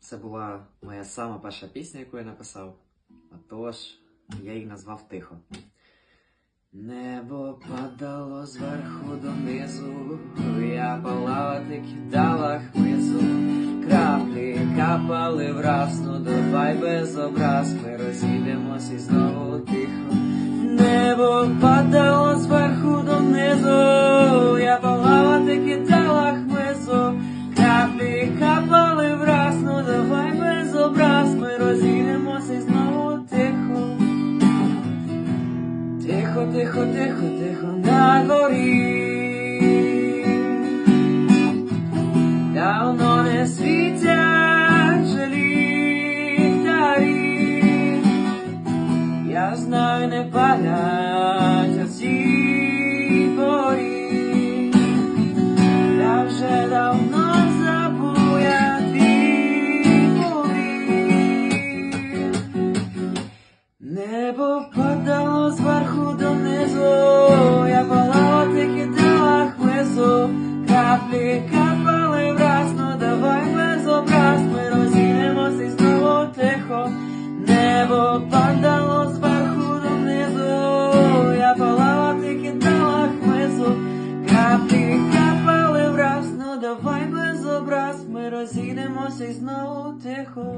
Це була моя сама перша пісня, яку я написав. А тож, я її назвав тихо. Небо падало зверху донизу, я палати кидала хмизу, краплі капали враз, ну давай без образ, ми розійдемось і знову тихо. Небо падало зверху донизу, я палати кидала Тихо, тихо, тихо, на горі. Давно не світять же ліхтарі. Я знаю, не палять Небо падало зверху донизу, я палала, ти кидала хмизу, краплі капали враз, ну давай без образ, ми розійдемось і знову тихо. Небо падало зверху донизу, я палала, ти кидала хмизу, краплі капали враз, ну давай без образ, ми розійдемось і знову тихо.